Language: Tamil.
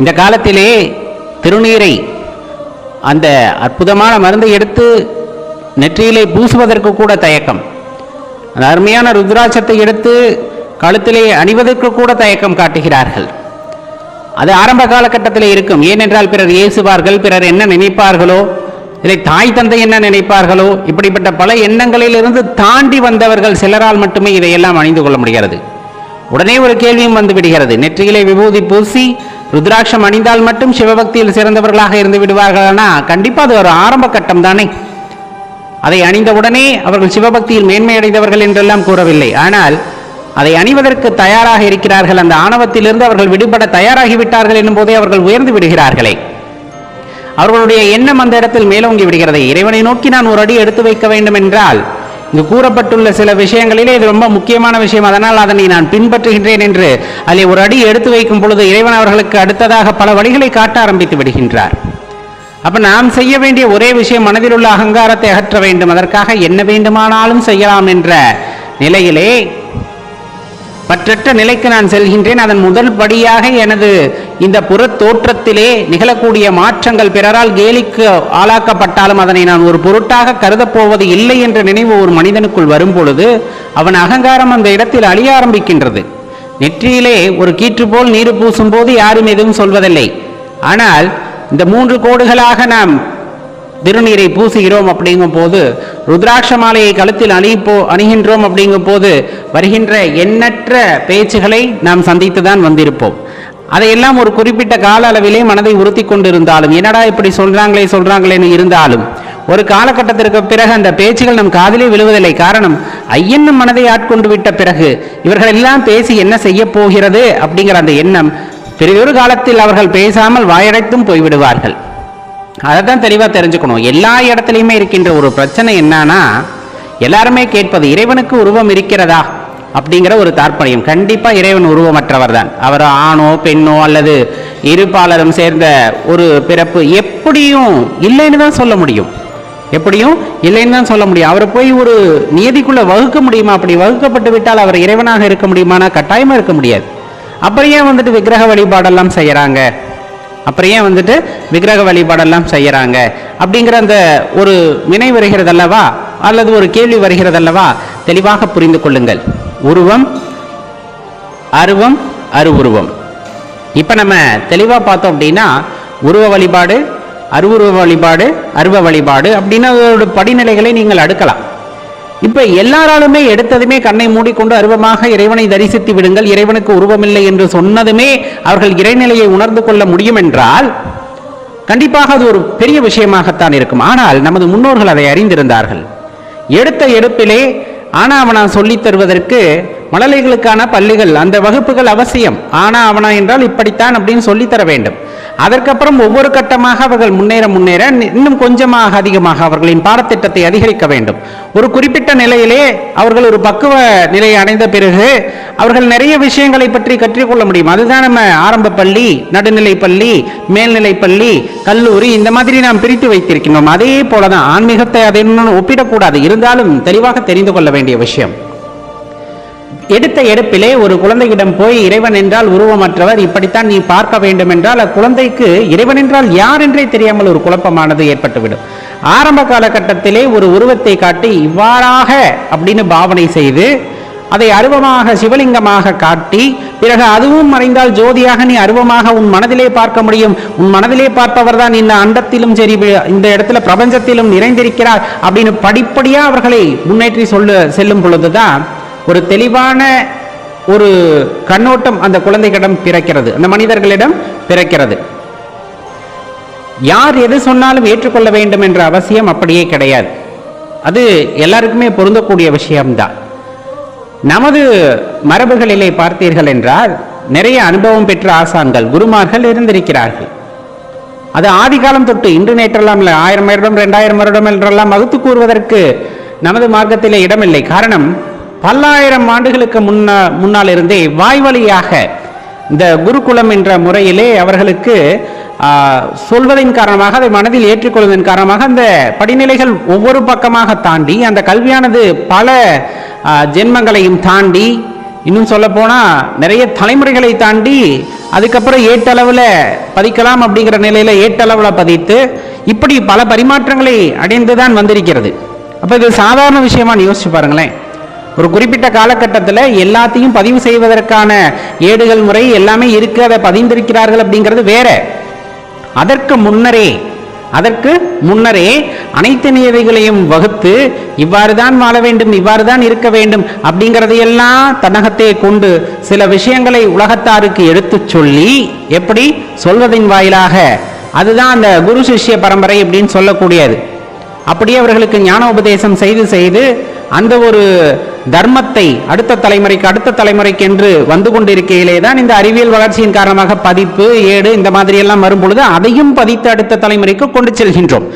இந்த காலத்திலே திருநீரை அந்த அற்புதமான மருந்தை எடுத்து நெற்றியிலே பூசுவதற்கு கூட தயக்கம். அந்த அருமையான ருத்ராட்சத்தை எடுத்து கழுத்திலே அணிவதற்கு கூட தயக்கம் காட்டுகிறார்கள். அது ஆரம்ப காலகட்டத்தில் இருக்கும். ஏனென்றால் பிறர் ஏசுவார்கள் பிறர் என்ன நினைப்பார்களோ இல்லை தாய் தந்தை என்ன நினைப்பார்களோ இப்படிப்பட்ட பல எண்ணங்களிலிருந்து தாண்டி வந்தவர்கள் சிலரால் மட்டுமே இதையெல்லாம் அணிந்து கொள்ள முடிகிறது. உடனே ஒரு கேள்வியும் வந்து விடுகிறது. நெற்றியிலே விபூதி பூசி ருத்ராட்சம் அணிந்தால் மட்டும் சிவபக்தியில் சிறந்தவர்களாக இருந்து விடுவார்களானா? கண்டிப்பாக அது ஒரு ஆரம்ப கட்டம் தானே. அதை அணிந்தவுடனே அவர்கள் சிவபக்தியில் மேன்மை அடைந்தவர்கள் என்றெல்லாம் கூறவில்லை. ஆனால் அதை அணிவதற்கு தயாராக இருக்கிறார்கள். அந்த ஆணவத்திலிருந்து அவர்கள் விடுபட தயாராகிவிட்டார்கள் என்னும் போதே அவர்கள் உயர்ந்து விடுகிறார்களே. அவர்களுடைய எண்ணம் அந்த இடத்தில் மேலோங்கி விடுகிறது. இறைவனை நோக்கி நான் ஒரு அடி எடுத்து வைக்க வேண்டும் என்றால் இங்கு கூறப்பட்டுள்ள சில விஷயங்களிலே இது ரொம்ப முக்கியமான விஷயம். அதனால் அதனை நான் பின்பற்றுகின்றேன் என்று அதில் ஒரு அடி எடுத்து வைக்கும் பொழுது இறைவன் அவர்களுக்கு அடுத்ததாக பல வழிகளை காட்ட ஆரம்பித்து விடுகின்றார். அப்ப நாம் செய்ய வேண்டிய ஒரே விஷயம் மனதில் உள்ள அகங்காரத்தை அகற்ற வேண்டும். அதற்காக என்ன வேண்டுமானாலும் செய்யலாம் என்ற நிலையிலே பற்றற்ற நிலைக்கு நான் செல்கின்றேன். அதன் முதல் படியாக எனது இந்த புற தோற்றத்திலே நிகழக்கூடிய மாற்றங்கள் பிறரால் கேலிக்கு ஆளாக்கப்பட்டாலும் அதனை நான் ஒரு பொருட்டாக கருதப் போவது இல்லை என்ற நினைவு ஒரு மனிதனுக்குள் வரும் பொழுது அவன் அகங்காரம் அந்த இடத்தில் அழிய ஆரம்பிக்கின்றது. நெற்றியிலே ஒரு கீற்று போல் நீர் பூசும் போது யாரும் எதுவும் சொல்வதில்லை. ஆனால் இந்த மூன்று கோடுகளாக நாம் திருநீரை பூசுகிறோம் அப்படிங்கும் போது ருத்ராட்ச மாலையை கழுத்தில் அணிப்போ அணுகின்றோம் அப்படிங்கும் போது வருகின்ற எண்ணற்ற பேச்சுகளை நாம் சந்தித்து தான் வந்திருப்போம். அதையெல்லாம் ஒரு குறிப்பிட்ட கால அளவிலே மனதை உறுத்தி கொண்டிருந்தாலும் என்னடா இப்படி சொல்றாங்களே சொல்றாங்களேன்னு இருந்தாலும் ஒரு காலகட்டத்திற்கு பிறகு அந்த பேச்சுகள் நம் காதிலே விழுவதில்லை. காரணம் ஐயன் நம் மனதை ஆட்கொண்டு விட்ட பிறகு இவர்கள் எல்லாம் பேசி என்ன செய்ய போகிறது அப்படிங்கிற அந்த எண்ணம் பெரியொரு காலத்தில் அவர்கள் பேசாமல் வாயடைத்தும் போய்விடுவார்கள். அதை தான் தெளிவாக தெரிஞ்சுக்கணும். எல்லா இடத்துலையுமே இருக்கின்ற ஒரு பிரச்சனை என்னன்னா எல்லாருமே கேட்பது இறைவனுக்கு உருவம் இருக்கிறதா? அப்படிங்கிற ஒரு தாற்பயம். கண்டிப்பாக இறைவன் உருவமற்றவர் தான் அவர் ஆணோ பெண்ணோ அல்லது இருபாலரும் சேர்ந்த ஒரு பிறப்பு எப்படியும் இல்லைன்னு தான் சொல்ல முடியும். எப்படியும் இல்லைன்னு தான் சொல்ல முடியும். அவரை போய் ஒரு நியதிக்குள்ளே வகுக்க முடியுமா? அப்படி வகுக்கப்பட்டு விட்டால் அவர் இறைவனாக இருக்க முடியுமானா? கட்டாயமாக இருக்க முடியாது. அப்புறம் ஏன் வந்துட்டு விக்கிரக வழிபாடெல்லாம் செய்கிறாங்க அப்புறம் ஏன் வந்துட்டு விக்கிரக வழிபாடெல்லாம் செய்யறாங்க? அப்படிங்கிற அந்த ஒரு வினை வருகிறது அல்லவா அல்லது ஒரு கேள்வி வருகிறது அல்லவா தெளிவாக புரிந்து கொள்ளுங்கள். உருவம் அருவம் அருவுருவம். இப்போ நம்ம தெளிவாக பார்த்தோம் அப்படின்னா உருவ வழிபாடு அருவுருவ வழிபாடு அருவ வழிபாடு அப்படின்னா அதோட படிநிலைகளை நீங்கள் அடுக்கலாம். இப்ப எல்லாராலுமே எடுத்ததுமே கண்ணை மூடிக்கொண்டு அருவமாக இறைவனை தரிசித்து விடுங்கள். இறைவனுக்கு உருவமில்லை என்று சொன்னதுமே அவர்கள் இறைநிலையை உணர்ந்து கொள்ள முடியும் என்றால் கண்டிப்பாக அது ஒரு பெரிய விஷயமாகத்தான் இருக்கும். ஆனால் நமது முன்னோர்கள் அதை அறிந்திருந்தார்கள். எடுத்த எடுப்பிலே ஆனா அவனா சொல்லித் தருவதற்கு மழலைகளுக்கான பள்ளிகள் அந்த வகுப்புகள் அவசியம். ஆனா அவனா என்றால் இப்படித்தான் அப்படின்னு சொல்லித் தர வேண்டும். அதற்கப்புறம் ஒவ்வொரு கட்டமாக அவர்கள் முன்னேற முன்னேற இன்னும் கொஞ்சமாக அதிகமாக அவர்களின் பாடத்திட்டத்தை அதிகரிக்க வேண்டும். ஒரு குறிப்பிட்ட நிலையிலே அவர்கள் ஒரு பக்குவ நிலையை அடைந்த பிறகு அவர்கள் நிறைய விஷயங்களை பற்றி கற்றுக்கொள்ள முடியும். அதுதான் நம்ம ஆரம்ப பள்ளி நடுநிலை பள்ளி மேல்நிலை பள்ளி கல்லூரி இந்த மாதிரி நாம் பிரித்து வைத்திருக்கிறோம் அதே போலதான் ஆன்மீகத்தை அதை ஒப்பிடக்கூடாது. இருந்தாலும் தெளிவாக தெரிந்து கொள்ள வேண்டிய விஷயம். எடுத்த எடுப்பிலே ஒரு குழந்தையிடம் போய் இறைவன் என்றால் உருவமற்றவர் இப்படித்தான் நீ பார்க்க வேண்டும் என்றால் அக்குழந்தைக்கு இறைவன் என்றால் யார் என்றே தெரியாமல் ஒரு குழப்பமானது ஏற்பட்டுவிடும். ஆரம்ப காலகட்டத்திலே ஒரு உருவத்தை காட்டி இவ்வாறாக அப்படின்னு பாவனை செய்து அதை அருவமாக சிவலிங்கமாக காட்டி பிறகு அதுவும் மறைந்தால் ஜோதியாக நீ அருவமாக உன் மனதிலே பார்க்க முடியும். உன் மனதிலே பார்ப்பவர் தான் இந்த அண்டத்திலும் சரி இந்த இடத்துல பிரபஞ்சத்திலும் நிறைந்திருக்கிறார் அப்படின்னு படிப்படியா அவர்களை முன்னேற்றி சொல்ல செல்லும் பொழுதுதான் ஒரு தெளிவான ஒரு கண்ணோட்டம் அந்த குழந்தைகளிடம் பிறக்கிறது. அந்த மனிதர்களிடம் பிறக்கிறது. யார் எது சொன்னாலும் ஏற்றுக்கொள்ள வேண்டும் என்ற அவசியம் அப்படியே கிடையாது. அது எல்லாருக்குமே பொருந்தக்கூடிய விஷயம்தான். நமது மரபுகளிலே பார்த்தீர்கள் என்றால் நிறைய அனுபவம் பெற்ற ஆசான்கள் குருமார்கள் இருந்திருக்கிறார்கள். அது ஆதிகாலம் தொட்டு இன்று நேற்றெல்லாம் இல்லை ஆயிரம் வருடம் ரெண்டாயிரம் வருடம் என்றெல்லாம் வகுத்து கூறுவதற்கு நமது மார்க்கத்திலே இடமில்லை. காரணம் பல்லாயிரம் ஆண்டுகளுக்கு முன்ன முன்னால் இருந்தே வாய் வழியாக இந்த குருகுலம் என்ற முறையிலே அவர்களுக்கு சொல்வதன் காரணமாக அதை மனதில் ஏற்றுக்கொள்வதன் காரணமாக அந்த படிநிலைகள் ஒவ்வொரு பக்கமாக தாண்டி அந்த கல்வியானது பல ஜென்மங்களையும் தாண்டி இன்னும் சொல்ல நிறைய தலைமுறைகளை தாண்டி அதுக்கப்புறம் ஏட்டளவில் பதிக்கலாம் அப்படிங்கிற நிலையில் ஏட்டளவில் பதித்து இப்படி பல பரிமாற்றங்களை அடைந்து தான் வந்திருக்கிறது. அப்போ இது சாதாரண விஷயமா யோசிச்சு பாருங்களேன். ஒரு குறிப்பிட்ட காலகட்டத்தில் எல்லாத்தையும் பதிவு செய்வதற்கான ஏடுகள் முறை எல்லாமே இருக்கு அதை பதிந்திருக்கிறார்கள் அப்படிங்கிறது வேற. அதற்கு முன்னரே அதற்கு முன்னரே அனைத்து நியதிகளையும் வகுத்து இவ்வாறு தான் வாழ வேண்டும் இவ்வாறு தான் இருக்க வேண்டும் அப்படிங்கிறதையெல்லாம் தன்னகத்தே கொண்டு சில விஷயங்களை உலகத்தாருக்கு எடுத்துச் சொல்லி எப்படி சொல்வதின் வாயிலாக அதுதான் அந்த குரு சிஷ்ய பரம்பரை அப்படின்னு சொல்லக்கூடியது. அப்படியே அவர்களுக்கு ஞான உபதேசம் செய்து செய்து அந்த ஒரு தர்மத்தை அடுத்த தலைமுறைக்கு அடுத்த தலைமுறைக்கு என்று வந்து கொண்டிருக்கையிலே தான் இந்த அறிவியல் வளர்ச்சியின் காரணமாக பதிப்பு ஏடு இந்த மாதிரி எல்லாம் வரும் பொழுது அதையும் பதித்து அடுத்த தலைமுறைக்கு கொண்டு செல்கின்றோம்.